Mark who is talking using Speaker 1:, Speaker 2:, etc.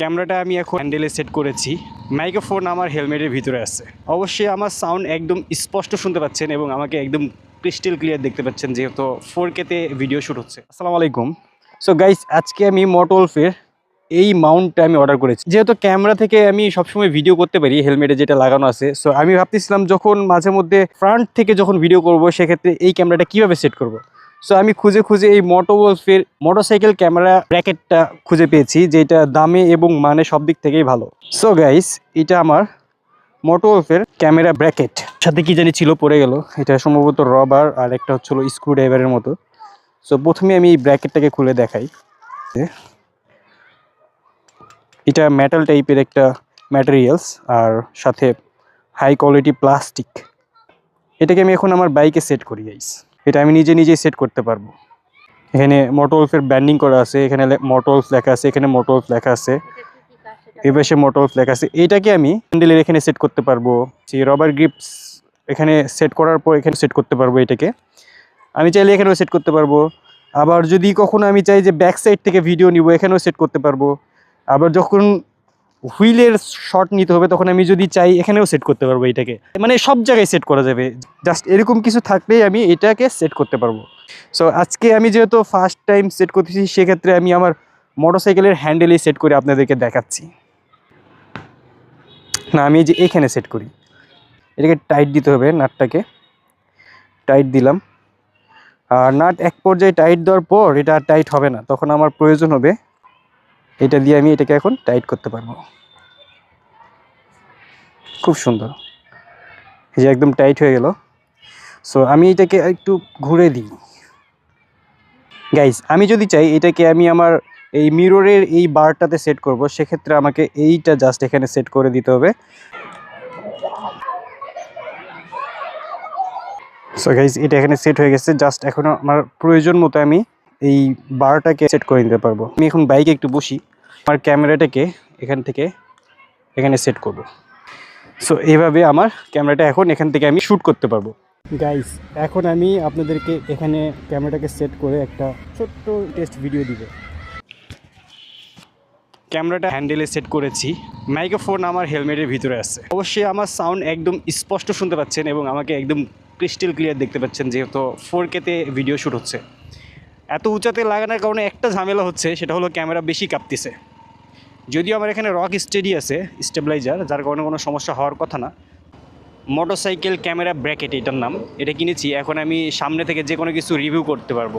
Speaker 1: ক্যামেরাটা আমি এখন হ্যান্ডেলে সেট করেছি। মাইক্রোফোন আমার হেলমেটের ভিতরে আছে। অবশ্যই আমার সাউন্ড একদম স্পষ্ট শুনতে পাচ্ছেন এবং আমাকে একদম ক্রিস্টাল ক্লিয়ার দেখতে পাচ্ছেন, যেহেতু ফোর কেতে ভিডিও শ্যুট হচ্ছে। আসসালামু আলাইকুম। সো গাইস আজকে আমি মোটলফের এই মাউন্টটা আমি অর্ডার করেছি। যেহেতু ক্যামেরা থেকে আমি সবসময় ভিডিও করতে পারি, হেলমেটে যেটা লাগানো আছে। সো আমি ভাবতেছিলাম যখন মাঝে মধ্যে ফ্রন্ট থেকে যখন ভিডিও করব, সেক্ষেত্রে এই ক্যামেরাটা কীভাবে সেট করব? সো আমি খুঁজে খুঁজে এই মোটোওলফের মোটরসাইকেল ক্যামেরা ব্র্যাকেটটা খুঁজে পেয়েছি, যেটা দামে এবং মানে সব দিক থেকেই ভালো। সো গাইস এটা আমার মোটোওলফের ক্যামেরা ব্র্যাকেট সাথে কি জানি ছিল, পড়ে গেল। এটা সম্ভবত রবার আর একটা হচ্ছিল স্ক্রু ড্রাইভারের মতো। সো প্রথমে আমি এই ব্র্যাকেটটাকে খুলে দেখাই। এটা মেটাল টাইপের একটা ম্যাটেরিয়ালস আর সাথে হাই কোয়ালিটি প্লাস্টিক এটাকে আমি এখন আমার বাইকে সেট করি গাইস এটা আমি নিজে নিজেই সেট করতে পারব। এখানে মোটলফের ব্যান্ডিং করা আছে, এখানে মোটলস লেখা আছে, এখানে মোটলস লেখা আছে। এই পাশে মোটলস লেখা আছে। এটাকে আমি হ্যান্ডেলের এখানে সেট করতে পারব। যে রবার গ্রিপস এখানে সেট করার পর এখানে সেট করতে পারব এটাকে। আমি চাইলে এখানেও সেট করতে পারব। আবার যদি কখনো আমি চাই যে ব্যাক সাইড থেকে ভিডিও নিব, এখানেও সেট করতে পারব। আবার যখন হুইলের শট নিতে হবে, তখন আমি যদি চাই এখানেও সেট করতে পারব এটাকে। মানে সব জায়গায় সেট করা যাবে। জাস্ট এরকম কিছু থাকলেই আমি এটাকে সেট করতে পারব। সো আজকে আমি যেহেতু ফার্স্ট টাইম সেট করতেছি, সেক্ষেত্রে আমি আমার মোটরসাইকেলের হ্যান্ডেলেই সেট করে আপনাদেরকে দেখাচ্ছি। না, আমি যে এখানে সেট করি। এটাকে টাইট দিতে হবে নাটটাকে। টাইট দিলাম। আর নাট এক পর্যায়ে টাইট দেওয়ার পর এটা টাইট হবে না। তখন আমার প্রয়োজন হবে এটা দিয়ে আমি এটাকে এখন টাইট করতে পারব। খুব সুন্দর। এই যে একদম টাইট হয়ে গেল। সো আমি এটাকে একটু ঘুরে দিই। গাইস আমি যদি চাই এটাকে আমি আমার এই মিররের এই বারটাতে সেট করব, সেক্ষেত্রে আমাকে এইটা জাস্ট এখানে সেট করে দিতে হবে। সো গাইজ এটা এখানে সেট হয়ে গেছে। জাস্ট এখন আমার প্রয়োজন মতো আমি এই বারটাকে সেট করে নিতে পারব। আমি এখন বাইকে একটু বসি। আমার ক্যামেরাটাকে এখান থেকে এখানে সেট করব। সো এইভাবে আমার ক্যামেরাটা এখন এখান থেকে আমি শ্যুট করতে পারব। গাইস এখন আমি আপনাদেরকে এখানে ক্যামেরাটাকে সেট করে একটা ছোট্ট টেস্ট ভিডিও দিব। ক্যামেরাটা হ্যান্ডেলে সেট করেছি। মাইক্রোফোন আমার হেলমেটের ভিতরে আছে। অবশ্যই আমার সাউন্ড একদম স্পষ্ট শুনতে পাচ্ছেন এবং আমাকে একদম ক্রিস্টাল ক্লিয়ার দেখতে পাচ্ছেন যেহেতু ফোর কেতে ভিডিও শ্যুট হচ্ছে। এত উঁচাতে লাগানোর কারণে একটা ঝামেলা হচ্ছে, সেটা হলো ক্যামেরা বেশি কাঁপতেছে। যদিও আমার এখানে রক স্টেডি আছে স্টেবিলাইজার যার কারণে কোনো সমস্যা হওয়ার কথা না। মোটরসাইকেল ক্যামেরা ব্র্যাকেট এটার নাম। এটা কিনেছি, এখন আমি সামনে থেকে যে কোনো কিছু রিভিউ করতে পারব।